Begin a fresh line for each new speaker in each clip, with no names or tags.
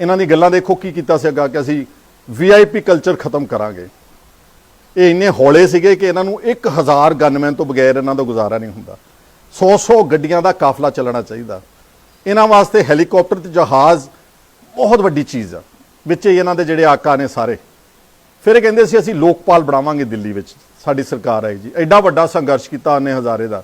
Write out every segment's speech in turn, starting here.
ਇਹਨਾਂ ਦੀ ਗੱਲਾਂ ਦੇਖੋ ਕੀ ਕੀਤਾ ਸੀਗਾ ਕਿ ਅਸੀਂ ਵੀਆਈਪੀ ਕਲਚਰ ਖਤਮ ਕਰਾਂਗੇ। ਇਹ ਇੰਨੇ ਹੌਲੇ ਸੀਗੇ ਕਿ ਇਹਨਾਂ ਨੂੰ 1000 ਗਨਮੈਨ ਤੋਂ ਬਗੈਰ ਇਹਨਾਂ ਦਾ ਗੁਜ਼ਾਰਾ ਨਹੀਂ ਹੁੰਦਾ। 100-100 ਗੱਡੀਆਂ ਦਾ ਕਾਫਲਾ ਚੱਲਣਾ ਚਾਹੀਦਾ। ਇਹਨਾਂ ਵਾਸਤੇ ਹੈਲੀਕਾਪਟਰ ਤੇ ਜਹਾਜ਼ ਬਹੁਤ ਵੱਡੀ ਚੀਜ਼ ਆ। ਵਿੱਚ ਹੀ ਇਹਨਾਂ ਦੇ ਜਿਹੜੇ ਆਕਾ ਨੇ ਸਾਰੇ। ਫਿਰ ਇਹ ਕਹਿੰਦੇ ਸੀ ਅਸੀਂ ਲੋਕਪਾਲ ਬਣਾਵਾਂਗੇ ਦਿੱਲੀ ਵਿੱਚ। ਸਾਡੀ ਸਰਕਾਰ ਆਈ ਜੀ। ਐਡਾ ਵੱਡਾ ਸੰਘਰਸ਼ ਕੀਤਾ ਉਹਨੇ ਹਜ਼ਾਰੇ ਦਾ।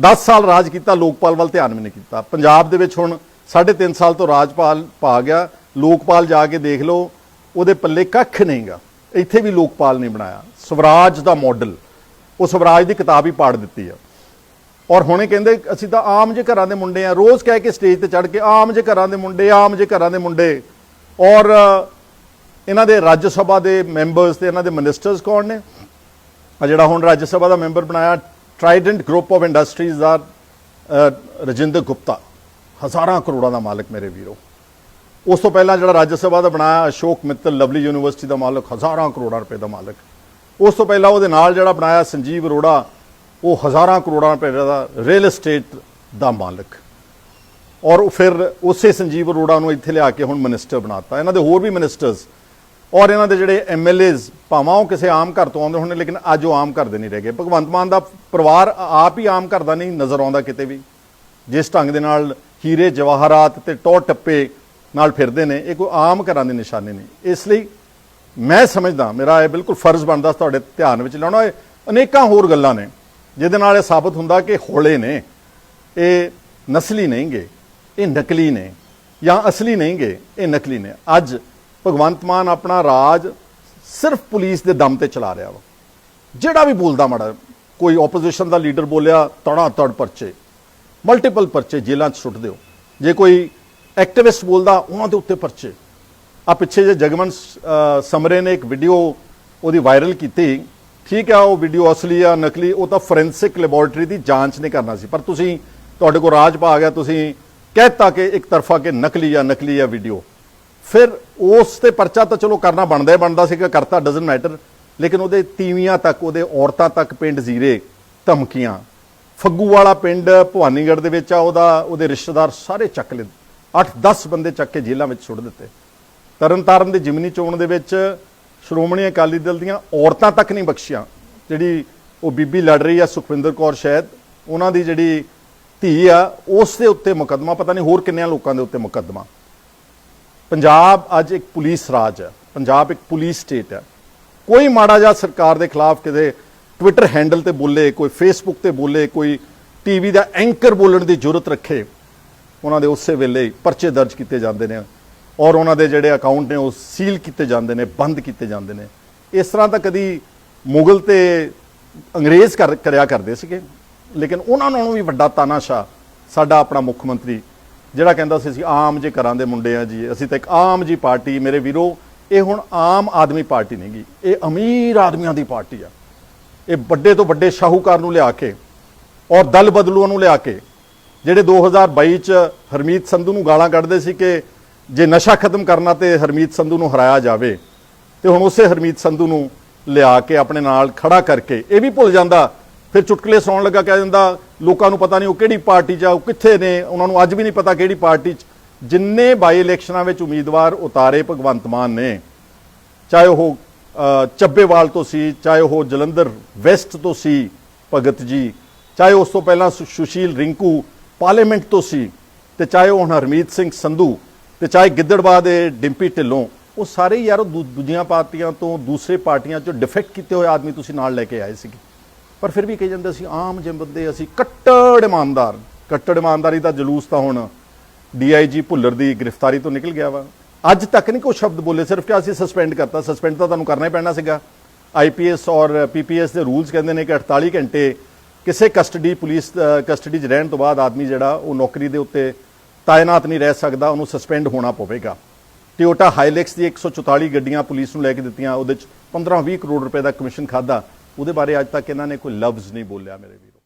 10 ਸਾਲ ਰਾਜ ਕੀਤਾ, ਲੋਕਪਾਲ ਵੱਲ ਧਿਆਨ ਵੀ ਨਹੀਂ ਕੀਤਾ। ਪੰਜਾਬ ਦੇ ਵਿੱਚ ਹੁਣ 3.5 ਸਾਲ ਤੋਂ ਰਾਜਪਾਲ ਪਾ ਗਿਆ। ਲੋਕਪਾਲ ਜਾ ਕੇ ਦੇਖ ਲਓ, ਉਹਦੇ ਪੱਲੇ ਕੱਖ ਨਹੀਂਗਾ। ਇੱਥੇ ਵੀ ਲੋਕਪਾਲ ਨੇ ਬਣਾਇਆ। ਸਵਰਾਜ ਦਾ ਮਾਡਲ ਉਹ ਸਵਰਾਜ ਦੀ ਕਿਤਾਬ ਹੀ ਪਾੜ ਦਿੱਤੀ ਆ। ਔਰ ਹੁਣੇ ਕਹਿੰਦੇ, ਅਸੀਂ ਤਾਂ ਆਮ ਜੇ ਘਰਾਂ ਦੇ ਮੁੰਡੇ ਆ। ਰੋਜ਼ ਕਹਿ ਕੇ ਸਟੇਜ ਤੇ ਚੜ ਕੇ ਆਮ ਜੇ ਘਰਾਂ ਦੇ ਮੁੰਡੇ, ਆਮ ਜੇ ਘਰਾਂ ਦੇ ਮੁੰਡੇ। ਔਰ ਇਹਨਾਂ ਦੇ ਰਾਜ ਸਭਾ ਦੇ ਮੈਂਬਰਸ ਤੇ ਇਹਨਾਂ ਦੇ ਮਿਨਿਸਟਰਸ ਕੌਣ ਨੇ? ਆ ਜਿਹੜਾ ਹੁਣ ਰਾਜ ਸਭਾ ਦਾ ਮੈਂਬਰ ਬਣਾਇਆ ਟ੍ਰਾਈਡੈਂਟ ਗਰੁੱਪ ਆਫ ਇੰਡਸਟਰੀਜ਼ ਦਾ ਰਜਿੰਦਰ ਗੁਪਤਾ। ਹਜ਼ਾਰਾਂ ਕਰੋੜਾਂ ਦਾ ਮਾਲਕ ਮੇਰੇ ਵੀਰੋ। ਉਸ ਤੋਂ ਪਹਿਲਾਂ ਜਿਹੜਾ ਰਾਜ ਸਭਾ ਦਾ ਬਣਾਇਆ, ਅਸ਼ੋਕ ਮਿੱਤਲ, ਲਵਲੀ ਯੂਨੀਵਰਸਿਟੀ ਦਾ ਮਾਲਕ, ਹਜ਼ਾਰਾਂ ਕਰੋੜਾਂ ਰੁਪਏ ਦਾ ਮਾਲਕ। ਉਸ ਤੋਂ ਪਹਿਲਾਂ ਉਹਦੇ ਨਾਲ ਜਿਹੜਾ ਬਣਾਇਆ ਸੰਜੀਵ ਅਰੋੜਾ, ਉਹ ਹਜ਼ਾਰਾਂ ਕਰੋੜਾਂ ਰੁਪਏ ਦਾ ਰੀਅਲ ਏਸਟੇਟ ਦਾ ਮਾਲਕ। ਔਰ ਉਹ ਫਿਰ ਉਸੇ ਸੰਜੀਵ ਅਰੋੜਾ ਨੂੰ ਇੱਥੇ ਲਿਆ ਕੇ ਹੁਣ ਮਿਨਿਸਟਰ ਬਣਾਤਾ। ਇਹਨਾਂ ਦੇ ਹੋਰ ਵੀ ਮਿਨਿਸਟਰਸ ਔਰ ਇਹਨਾਂ ਦੇ ਜਿਹੜੇ ਐਮਐਲਏਜ਼ ਭਾਵਾਂ ਉਹ ਕਿਸੇ ਆਮ ਘਰ ਤੋਂ ਆਉਂਦੇ ਹੋਣੇ, ਲੇਕਿਨ ਅੱਜ ਉਹ ਆਮ ਘਰ ਦੇ ਨਹੀਂ ਰਹਿ ਗਏ। ਭਗਵੰਤ ਮਾਨ ਦਾ ਪਰਿਵਾਰ ਆਪ ਹੀ ਆਮ ਘਰ ਦਾ ਨਹੀਂ, ਨਜ਼ਰ ਆਉਂਦਾ ਕਿਤੇ ਵੀ। ਜਿਸ ਢੰਗ ਦੇ ਨਾਲ ਹੀਰੇ ਜਵਾਹਰਾਤ ਤੇ ਟੌਰ ਟੱਪੇ ਨਾਲ ਫਿਰਦੇ ਨੇ, ਇਹ ਕੋਈ ਆਮ ਘਰਾਂ ਦੇ ਨਿਸ਼ਾਨੇ ਨਹੀਂ। ਇਸ ਲਈ ਮੈਂ ਸਮਝਦਾ, ਮੇਰਾ ਇਹ ਬਿਲਕੁਲ ਫਰਜ਼ ਬਣਦਾ, ਤੁਹਾਡੇ ਧਿਆਨ ਵਿੱਚ ਲਾਉਣਾ ਇਹ ਅਨੇਕਾਂ ਹੋਰ ਗੱਲਾਂ ਨੇ, ਜਿਹਦੇ ਨਾਲ ਇਹ ਸਾਬਤ ਹੁੰਦਾ ਕਿ ਹੌਲੇ ਨੇ, ਇਹ ਨਸਲੀ ਨਹੀਂਗੇ, ਇਹ ਨਕਲੀ ਨੇ, ਜਾਂ ਅਸਲੀ ਨਹੀਂਗੇ, ਇਹ ਨਕਲੀ ਨੇ। ਅੱਜ ਭਗਵੰਤ ਮਾਨ ਆਪਣਾ ਰਾਜ ਸਿਰਫ ਪੁਲਿਸ ਦੇ ਦਮ ਤੇ ਚਲਾ ਰਿਹਾ ਵਾ। ਜਿਹੜਾ ਵੀ ਬੋਲਦਾ ਮਾੜਾ, ਕੋਈ ਆਪੋਜੀਸ਼ਨ ਦਾ ਲੀਡਰ ਬੋਲਿਆ ਤੜਾ ਤੜ ਪਰਚੇ ਮਲਟੀਪਲ ਪਰਚੇ ਜੇਲ੍ਹਾਂ 'ਚ ਸੁੱਟ ਦਿਓ ਜੇ ਕੋਈ ਐਕਟਿਵਿਸਟ ਬੋਲਦਾ ਉਹਨਾਂ ਦੇ ਉੱਤੇ ਪਰਚੇ। ਆ ਪਿੱਛੇ ਜੇ ਜਗਮਨ ਸਮਰੇ ਨੇ ਇੱਕ ਵੀਡੀਓ ਉਹਦੀ ਵਾਇਰਲ ਕੀਤੀ। ਠੀਕ ਆ, ਉਹ ਵੀਡੀਓ ਅਸਲੀ ਆ, ਨਕਲੀ, ਉਹ ਤਾਂ ਫੋਰੈਂਸਿਕ ਲੈਬੋਰਟਰੀ ਦੀ ਜਾਂਚ ਨੇ ਕਰਨਾ ਸੀ। ਪਰ ਤੁਸੀਂ, ਤੁਹਾਡੇ ਕੋਲ ਰਾਜ ਪਾ ਗਿਆ, ਤੁਸੀਂ ਕਹਿਤਾ ਕਿ ਇੱਕ ਤਰਫਾ ਕਿ ਨਕਲੀ ਆ ਨਕਲੀ ਆ ਵੀਡੀਓ ਫਿਰ ਉਸ ਤੇ ਪਰਚਾ ਤਾਂ ਚਲੋ ਕਰਨਾ ਬਣਦਾ ਹੀ ਬਣਦਾ ਸੀਗਾ ਕਰਤਾ ਡਸਨਟ ਮੈਟਰ ਲੇਕਿਨ ਉਹਦੇ ਤੀਵੀਆਂ ਤੱਕ, ਉਹਦੇ ਔਰਤਾਂ ਤੱਕ ਪਿੰਡ ਜ਼ੀਰੇ ਧਮਕੀਆਂ। ਫੱਗੂ ਵਾਲਾ ਪਿੰਡ ਭਵਾਨੀਗੜ੍ਹ ਦੇ ਵਿੱਚ ਆ, ਉਹਦਾ, ਉਹਦੇ ਰਿਸ਼ਤੇਦਾਰ ਸਾਰੇ ਚੱਕ ਲਏ 8-10 ਬੰਦੇ ਚੱਕ ਕੇ ਜੇਲ੍ਹਾਂ ਵਿੱਚ ਸੁੱਟ ਦਿੱਤੇ। ਤਰਨਤਾਰਨ ਦੀ ਜਿਮਨੀ ਚੋਣ ਦੇ ਵਿੱਚ ਸ਼੍ਰੋਮਣੀ ਅਕਾਲੀ ਦਲ ਦੀਆਂ ਔਰਤਾਂ ਤੱਕ ਨਹੀਂ ਬਖਸ਼ੀਆਂ। ਜਿਹੜੀ ਉਹ ਬੀਬੀ ਲੜ ਰਹੀ ਆ ਸੁਖਵਿੰਦਰ ਕੌਰ ਸ਼ਾਇਦ, ਉਹਨਾਂ ਦੀ ਜਿਹੜੀ ਧੀ ਆ, ਉਸ ਦੇ ਉੱਤੇ ਮੁਕੱਦਮਾ, ਪਤਾ ਨਹੀਂ ਹੋਰ ਕਿੰਨਿਆਂ ਲੋਕਾਂ ਦੇ ਉੱਤੇ ਮੁਕੱਦਮਾ। ਪੰਜਾਬ ਅੱਜ ਇੱਕ ਪੁਲਿਸ ਰਾਜ ਹੈ ਪੰਜਾਬ ਇੱਕ ਪੁਲਿਸ ਸਟੇਟ ਹੈ ਕੋਈ ਮਾੜਾ ਜਿਹਾ ਸਰਕਾਰ ਦੇ ਖਿਲਾਫ ਕਿਤੇ ਟਵਿੱਟਰ ਹੈਂਡਲ ਤੇ ਬੋਲੇ, ਕੋਈ ਫੇਸਬੁੱਕ ਤੇ ਬੋਲੇ, ਕੋਈ ਟੀਵੀ ਦਾ ਐਂਕਰ ਬੋਲਣ ਦੀ ਜ਼ਰੂਰਤ ਰੱਖੇ ਉਹਨਾਂ ਦੇ ਉਸੇ ਵੇਲੇ ਪਰਚੇ ਦਰਜ ਕੀਤੇ ਜਾਂਦੇ ਨੇ ਔਰ ਉਹਨਾਂ ਦੇ ਜਿਹੜੇ ਅਕਾਊਂਟ ਨੇ ਉਹ ਸੀਲ ਕੀਤੇ ਜਾਂਦੇ ਨੇ, ਬੰਦ ਕੀਤੇ ਜਾਂਦੇ ਨੇ। ਇਸ ਤਰ੍ਹਾਂ ਤਾਂ ਕਦੀ ਮੁਗਲ ਤੇ ਅੰਗਰੇਜ਼ ਕਰ, ਕਰਿਆ ਕਰਦੇ ਸੀਗੇ। ਲੇਕਿਨ ਉਹਨਾਂ ਨਾਲੋਂ ਵੀ ਵੱਡਾ ਤਾਨਾਸ਼ਾ ਸਾਡਾ ਆਪਣਾ ਮੁੱਖ ਮੰਤਰੀ, ਜਿਹੜਾ ਕਹਿੰਦਾ ਸੀ ਅਸੀਂ ਆਮ ਜੇ ਘਰਾਂ ਦੇ ਮੁੰਡੇ ਆ ਜੀ, ਅਸੀਂ ਤਾਂ ਇੱਕ ਆਮ ਜੀ ਪਾਰਟੀ, ਮੇਰੇ ਵੀਰੋ, ਇਹ ਹੁਣ ਆਮ ਆਦਮੀ ਪਾਰਟੀ ਨਹੀਂਗੀ ਇਹ ਅਮੀਰ ਆਦਮੀਆਂ ਦੀ ਪਾਰਟੀ ਆ। ਇਹ ਵੱਡੇ ਤੋਂ ਵੱਡੇ ਸ਼ਾਹੂਕਾਰ ਨੂੰ ਲਿਆ ਕੇ ਔਰ ਦਲ ਬਦਲੂਆਂ ਨੂੰ ਲਿਆ ਕੇ ਜਿਹੜੇ 2022 ਚ ਹਰਮੀਤ ਸੰਧੂ ਨੂੰ ਗਾਲਾਂ ਕੱਢਦੇ ਸੀ ਕਿ ਜੇ ਨਸ਼ਾ ਖਤਮ ਕਰਨਾ ਤੇ ਹਰਮੀਤ ਸੰਧੂ ਨੂੰ ਹਰਾਇਆ ਜਾਵੇ, ਤੇ ਹੁਣ ਉਸੇ ਹਰਮੀਤ ਸੰਧੂ ਨੂੰ ਲਿਆ ਕੇ ਆਪਣੇ ਨਾਲ ਖੜਾ ਕਰਕੇ ਇਹ ਵੀ ਭੁੱਲ ਜਾਂਦਾ। ਫਿਰ ਚੁਟਕਲੇ ਸੌਣ ਲੱਗਾ, ਕਹਿ ਜਾਂਦਾ ਲੋਕਾਂ ਨੂੰ ਪਤਾ ਨਹੀਂ ਉਹ ਕਿਹੜੀ ਪਾਰਟੀ 'ਚ ਆ, ਉਹ ਕਿੱਥੇ ਨੇ? ਉਹਨਾਂ ਨੂੰ ਅੱਜ ਵੀ ਨਹੀਂ ਪਤਾ ਕਿਹੜੀ ਪਾਰਟੀ 'ਚ। ਜਿੰਨੇ ਬਾਈ ਇਲੈਕਸ਼ਨਾਂ ਵਿੱਚ ਉਮੀਦਵਾਰ ਉਤਾਰੇ ਭਗਵੰਤ ਮਾਨ ਨੇ, ਚਾਹੇ ਉਹ ਚੱਬੇਵਾਲ ਤੋਂ ਸੀ, ਚਾਹੇ ਉਹ ਜਲੰਧਰ ਵੈਸਟ ਤੋਂ ਸੀ ਭਗਤ ਜੀ, ਚਾਹੇ ਉਸ ਤੋਂ ਪਹਿਲਾਂ ਸੁ- ਸੁਸ਼ੀਲ ਰਿੰਕੂ ਪਾਰਲੀਮੈਂਟ ਤੋਂ ਸੀ ਤੇ ਚਾਹੇ ਉਹ ਹੁਣ ਹਰਮੀਤ ਸਿੰਘ ਸੰਧੂ ਤੇ ਚਾਹੇ ਗਿੱਦੜਵਾ ਦੇ ਡਿੰਪੀ ਢਿੱਲੋਂ, ਉਹ ਸਾਰੇ ਯਾਰ ਦੂ- ਦੂਜੀਆਂ ਪਾਰਟੀਆਂ ਤੋਂ ਦੂਸਰੇ ਪਾਰਟੀਆਂ ਚੋਂ ਡਿਫੈਕਟ ਕੀਤੇ ਹੋਏ ਆਦਮੀ ਤੁਸੀਂ ਨਾਲ ਲੈ ਕੇ ਆਏ ਸੀਗੇ। ਪਰ ਫਿਰ ਵੀ ਕਹੀ ਜਾਂਦੇ ਅਸੀਂ ਆਮ ਜਿਹੇ ਬੰਦੇ, ਅਸੀਂ ਕੱਟੜ ਇਮਾਨਦਾਰ। ਕੱਟੜ ਇਮਾਨਦਾਰੀ ਦਾ ਜਲੂਸ ਤਾਂ ਹੁਣ ਡੀਆਈਜੀ ਭੁੱਲਰ ਦੀ ਗ੍ਰਿਫਤਾਰੀ ਤੋਂ ਨਿਕਲ ਗਿਆ ਵਾ। ਅੱਜ ਤੱਕ ਨਹੀਂ ਕੋਈ ਸ਼ਬਦ ਬੋਲੇ, ਸਿਰਫ ਕਿ ਅਸੀਂ ਸਸਪੈਂਡ ਕਰਤਾ। ਸਸਪੈਂਡ ਤਾਂ ਤੁਹਾਨੂੰ ਕਰਨਾ ਹੀ ਪੈਣਾ ਸੀਗਾ। ਆਈਪੀਐਸ ਔਰ ਪੀਪੀਐਸ ਦੇ ਰੂਲਸ ਕਹਿੰਦੇ ਨੇ ਕਿ 48 ਘੰਟੇ ਕਿਸੇ ਕਸਟਡੀ ਪੁਲਿਸ ਕਸਟਡੀ 'ਚ ਰਹਿਣ ਤੋਂ ਬਾਅਦ ਆਦਮੀ ਜਿਹੜਾ, ਉਹ ਨੌਕਰੀ ਦੇ ਉੱਤੇ ਤਾਇਨਾਤ ਨਹੀਂ ਰਹਿ ਸਕਦਾ, ਉਹਨੂੰ ਸਸਪੈਂਡ ਹੋਣਾ ਪਵੇਗਾ। ਟਿਓਟਾ ਹਾਈਲੈਕਸ ਦੀ 144 ਗੱਡੀਆਂ ਪੁਲਿਸ ਨੂੰ ਲੈ ਕੇ ਦਿੱਤੀਆਂ, ਉਹਦੇ 'ਚ 15-20 ਕਰੋੜ ਰੁਪਏ ਦਾ ਕਮਿਸ਼ਨ ਖਾਦਾ ਉਹਦੇ ਬਾਰੇ ਅੱਜ ਤੱਕ ਇਹਨਾਂ ਨੇ ਕੋਈ ਲਫ਼ਜ਼ ਨਹੀਂ ਬੋਲਿਆ ਮੇਰੇ ਵੀਰੋ।